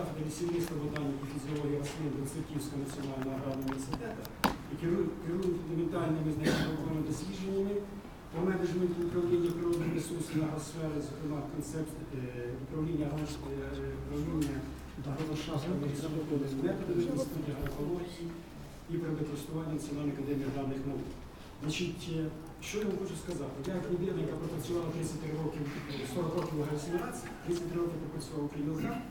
кафедри лісівництва ботаніки фізіології рослин Високівського національного аграрного університету і керую фундаментальними науковими дослідженнями по менеджменту управління природними ресурсами агросфери, зокрема концепт е, управління е, управління агроландшафтними методами інституту агроекології і природокористування Національної академії аграрних наук. Значить, е, що я вам хочу сказати? Я як людина, яка пропрацювала 33 роки, 40 років в агросімрації, 33 роки пропрацював у Київград,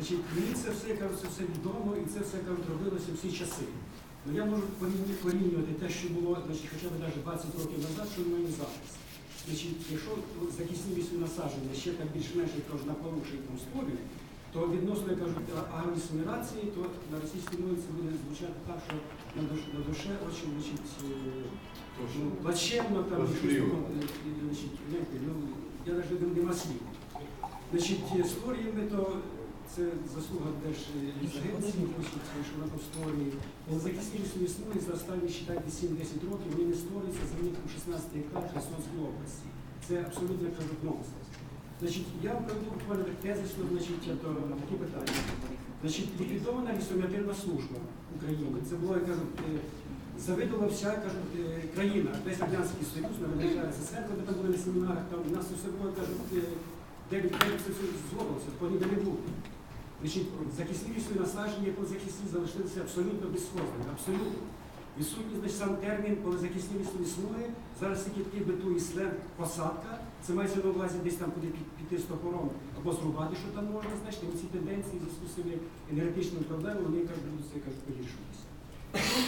Значить, мені це все кажуть, це все відомо і це все кажуть, робилося всі часи. Ну я можу порівнювати те, що було значить, хоча б навіть 20 років назад, що в мене зараз. Значить, якщо захисні лісові насадження ще так більш-менш на плавучі там створюють, то відносно як кажуть агросімірації, то на російській мові це буде звучати так, що на душе, на душе дуже значить, е, ну, плачевно там щось ну, я навіть не- нема слів. Значить, е, створюємо то це заслуга теж Держлісагенції, що вона там створює. Захисні лісові смуги за останні считайте 7-10 років, вони не створюються за ринком 16 гектар Херсонської області. Це абсолютно нонсенс. Значить, я проведу буквально тезисно, значить, то, такі питання. Значить, ліквідована лісометрична служба України. Це було, як кажуть, е, завидула вся кажуть, е, країна, весь Радянський Союз, навіть СССР, коли там були на семінарах, там у нас все було, кажуть, е, де де це все згодилося, то ніде не було. Значить, захисні насадження, позахисні залишилися абсолютно безсхозними, абсолютно. Відсутній значить, сам термін позахисні лісові смуги, зараз тільки такий битує сленг посадка, це мається на увазі десь там куди піти з топором або зрубати, що там можна, значить, і ці тенденції в зв'язку з цими енергетичними проблемами, вони кажуть, будуть погіршуватися.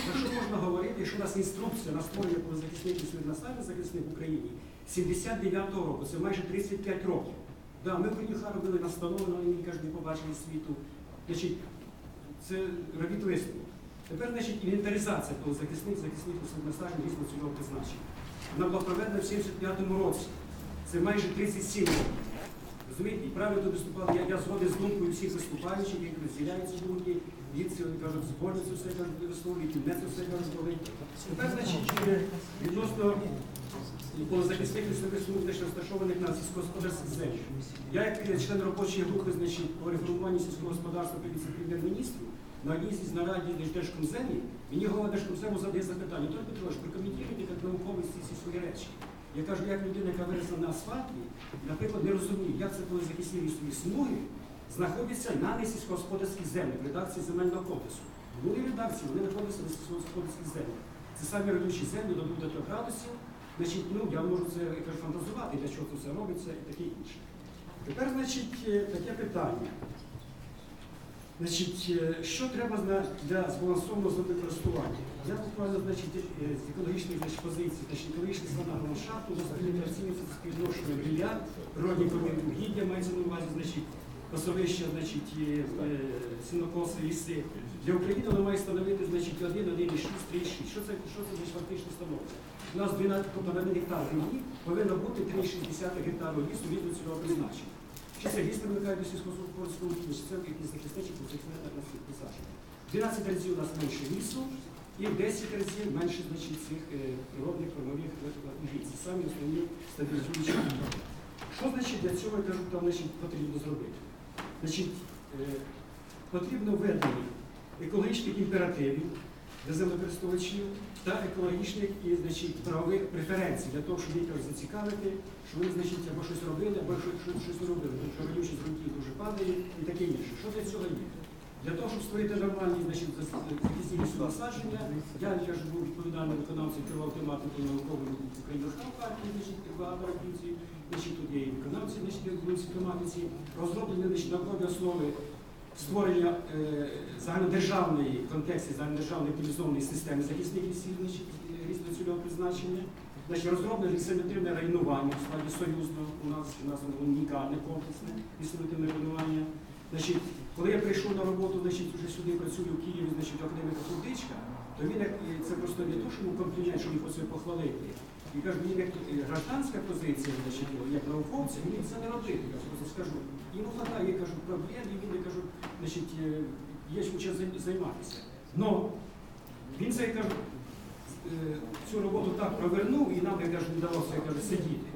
Про що можна говорити, якщо у нас інструкція на створення позахисних лісових насаджень захисних в Україні 79-го року, це майже 35 років. Да, ми Конюха робили настанови, але вони кажуть, не побачили світу. Значить, це робіть висновок. Тепер, значить, інвентаризація того захисних, захисних лісових дійсно цього призначення. Вона була проведена в 75-му році. Це майже 37 років. Розумієте, і правильно виступали, я, я згоден з думкою всіх виступаючих, які розділяють ці думки, дітці, вони кажуть, зборні це все висловлюють, не це все кажуть. Тепер, значить, відносно позахисних лісових смуг, розташованих на сільськогосподарських землях. Я, як член робочої групи, значить, по реформуванню сільського господарства при віце-прем'єр-міністру, на одній з нараді Держкомземі, мені голова Держкомзему задає запитання, Антон Петрович, прокоментуйте як науковець ці свої речі. Я кажу, як людина, яка виросла на асфальті, наприклад, не розумію, як це коли захисні лісові смуги знаходяться на несільськогосподарських землях в редакції земельного кодексу. Були редакції, вони знаходяться на сільськогосподарських землях. Це самі родючі землі до 2 градусів. Значить, ну я можу це я кажу, фантазувати, для чого це все робиться і таке інше. Тепер, значить, е, таке питання. Значить, е, що треба для, збалансованого землекористування? Я буквально значить, е, з екологічних значить, позицій, значить, екологічний стан ландшафту дозволяє оцінюється з співвідношенням рілля, природні кордони угіддя, мається на увазі, значить, пасовища, значить, е, сінокоси, ліси. Для України воно має становити значить, 1, 1,6, 3,6. Що це, що це значить, фактично становить? У нас 12, тобто 1 гектар землі повинно бути 3,6 гектару лісу від цільового призначення. Чи це ліс примикає до сільськогосподарського угіддя, чи це якісь захисничі позиційних насаджень. 12 разів у нас менше лісу і в 10 разів менше значить, цих е, природних кормових угідь. Це самі основні стабілізуючі фактори. Що значить для цього я кажу, там значить, потрібно зробити? Значить, е, потрібно введення екологічних імперативів для землекористувачів та екологічних і значить, правових преференцій для того, щоб їх зацікавити, що вони значить, або щось робили, або щось, щось, робили, тому що родючість ґрунтів дуже падає і таке інше. Що для цього є? Для того, щоб створити нормальні захисні насадження, я я ж був відповідальним виконавцем керував тематикою наукової України партії, значить, багато років, значить, тут є і виконавці, значить, в тематиці, розроблені значить, наукові основи створення е, загальнодержавної в контексті загальнодержавної оптимізованої системи захисних лісів значить, призначення. Значить, розроблене лісометричне районування в складі союзного, у нас, у нас унікальне комплексне лісометричне районування. Значить, коли я прийшов на роботу, значить, вже сюди працюю в Києві, значить, у академіка Фундичка, то він це просто не то, що йому комплімент, що він хоче похвалити. Він каже, він як е, гражданська позиція, значить, як науковця, він це не робити. Я просто скажу. Йому хватає, я кажу, проблем, і він я кажу, значить, е, є чим займатися. Но він це я кажу, е, цю роботу так провернув, і нам, я кажу, не вдалося я сидіти.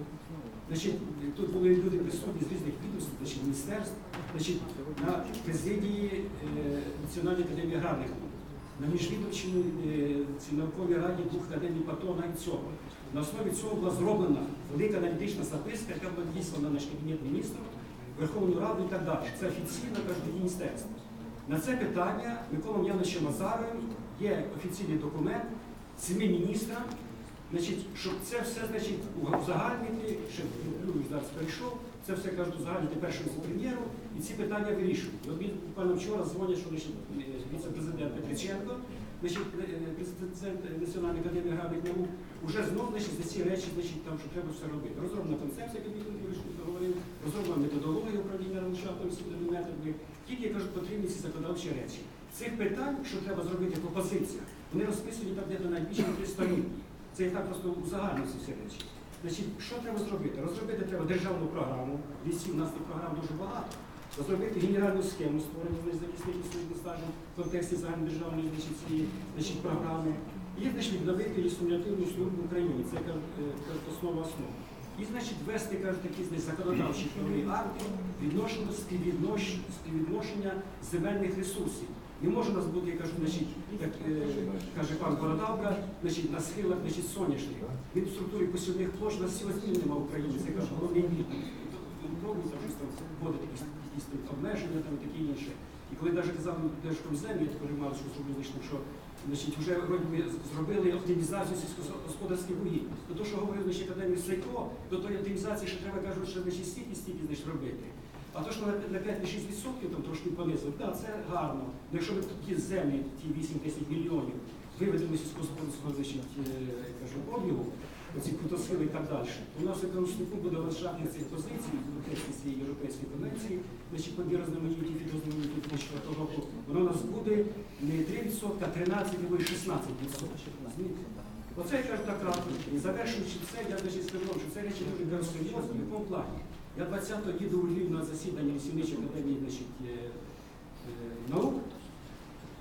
Значить, тут були люди присутні з різних відомств, значить, міністерств, значить, на президії е, Національної академії аграрних наук, на міжвідомчій е, науковій раді двох академій Патона і цього. На основі цього була зроблена велика аналітична записка, яка була дійсно наш кабінет міністрів, Верховну Раду і так далі. Це офіційно каже міністерство. На це питання Миколом Яновичем Назаровим є офіційний документ семи міністрам, значить, щоб це все значить, узагальнити, ще Юрій зараз перейшов, це все кажуть узагальнити першому прем'єру, і ці питання вирішують. От він буквально вчора дзвонять, що віце-президент Петриченко, значить, е, президент Національної академії аграрних наук, уже знов значить, за ці речі, значить, там, що треба все робити. Розроблена концепція, як Віктор говорив, розроблена методологія управління ландшафтом методами. Тільки кажуть, потрібні ці законодавчі речі. Цих питань, що треба зробити по позиціях, вони розписані там де-то найбільше на три сторінки. Це я так просто узагальнив ці всі речі. Значить, що треба зробити? Розробити треба державну програму. Лісів у нас програм дуже багато. Розробити генеральну схему створення захисників служби стажем в контексті загальнодержавної значить, значить, програми. І значить, відновити лісомілятивну службу в Україні. Це е, основа. І значить ввести кажуть, такі значить, законодавчі правові акти відношення співвіднош, співвідношення земельних ресурсів. Не може у нас бути, я кажу, значить, як е, каже пан Бородавка, значить, на схилах значить. Він в структурі посівних площ на всі осмін нема в Україні. Це каже головний міт. Там щось там вводити якісь, обмеження там, і таке інше. І коли навіть казав Держкомземі, я мав, що зробили вийшло, що значить, вже би, зробили оптимізацію сільськогосподарських угідь. То, то, що говорив значить, академік Сайко, до тої оптимізації ще треба кажуть, що значить, стільки стільки значить, робити. А то, що на, на 5-6% там трошки понизили, да, це гарно. Ну, Якщо ви ті землі, ті 8-10 мільйонів, виведемо сільськогосподарського е, обігу, оці крутосили і так далі, у нас якраз вступу буде ландшафтних цих позицій в контексті цієї Європейської конвенції, значить, по біорозноманітті, фітозноманітті 2004 року, воно у нас буде не 3%, а 13 або 16%. Оце я так радо. І завершуючи це, я значить скажу, що це речі дуже кажу, серйозні, в якому плані. Я 20-го їду у Львів на засідання Лісівничої академії значить, е, е, наук.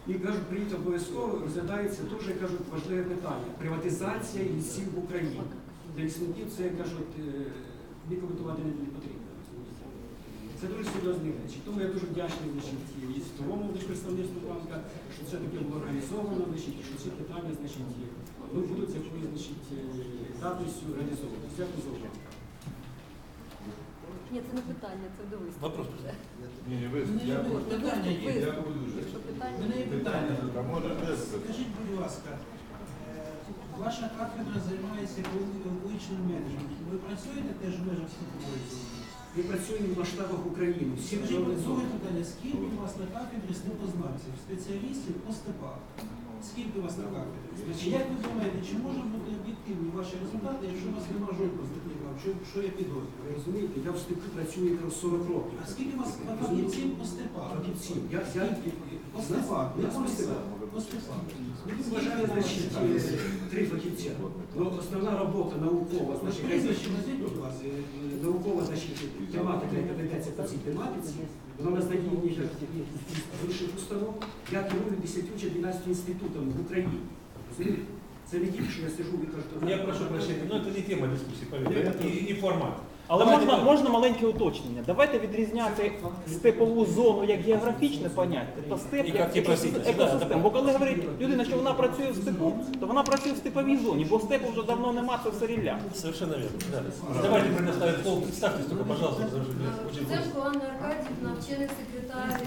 І кажуть, приїдь обов'язково розглядається дуже кажуть, важливе питання. Приватизація лісів в Україні. Для лісників це кажуть, е, ні коментувати не потрібно. Це дуже серйозні речі. Тому я дуже вдячний і значить, представництву банка, що це таке було організовано, значить, що ці питання значить, ну, будуть якоюсь е, давністю. Дякую за увагу. Ні, це не питання, це до виступу. Вопрос. вже. Ні, ні, ви я до питання виступу, є, виступ. дякую дуже. Якщо питання, мене є питання. А може без Скажіть, будь ласка, е, ваша кафедра займається екологічним менеджментом. Ви працюєте теж в межах степової? Ми працюємо в масштабах України. Всі Скажіть, зони. питання, скільки у вас на кафедрі степознавців, спеціалістів по степах? Скільки у вас на кафедрі? Як ви думаєте, чи можуть бути об'єктивні ваші результати, якщо у вас немає жодного степника? Що, що я Ви розумієте, я в степу працюю якраз 40 років. А скільки у вас фахівців по степах? Фахівців. Я, я, По степах, не по степах, по степах. Значить, е, три фахівця. Ну, основна робота наукова, значить, прізвище назвіть, будь ласка. е, наукова, значить, тематика, яка ведеться по цій тематиці, вона на задіянні з інших установ. Я керую 10 чи 12 інститутом в Україні. Розумієте? Це не тільки, що я сижу і кажу, Я прошу прощения, но это не тема дискуссии, поверьте, Нет, и, и формат. Але Давайте можна, так. можна маленьке уточнення. Давайте відрізняти степову зону як географічне поняття та степ І як як екосистем. просити. екосистем. Бо коли говорить людина, що вона працює в степу, то вона працює в степовій зоні, бо степу вже давно нема, це все рілля. Совершенно верно. Да. Давайте предоставим слово. Представьтесь только, пожалуйста, потому что очень Цемко Анна Аркадівна, вчений секретар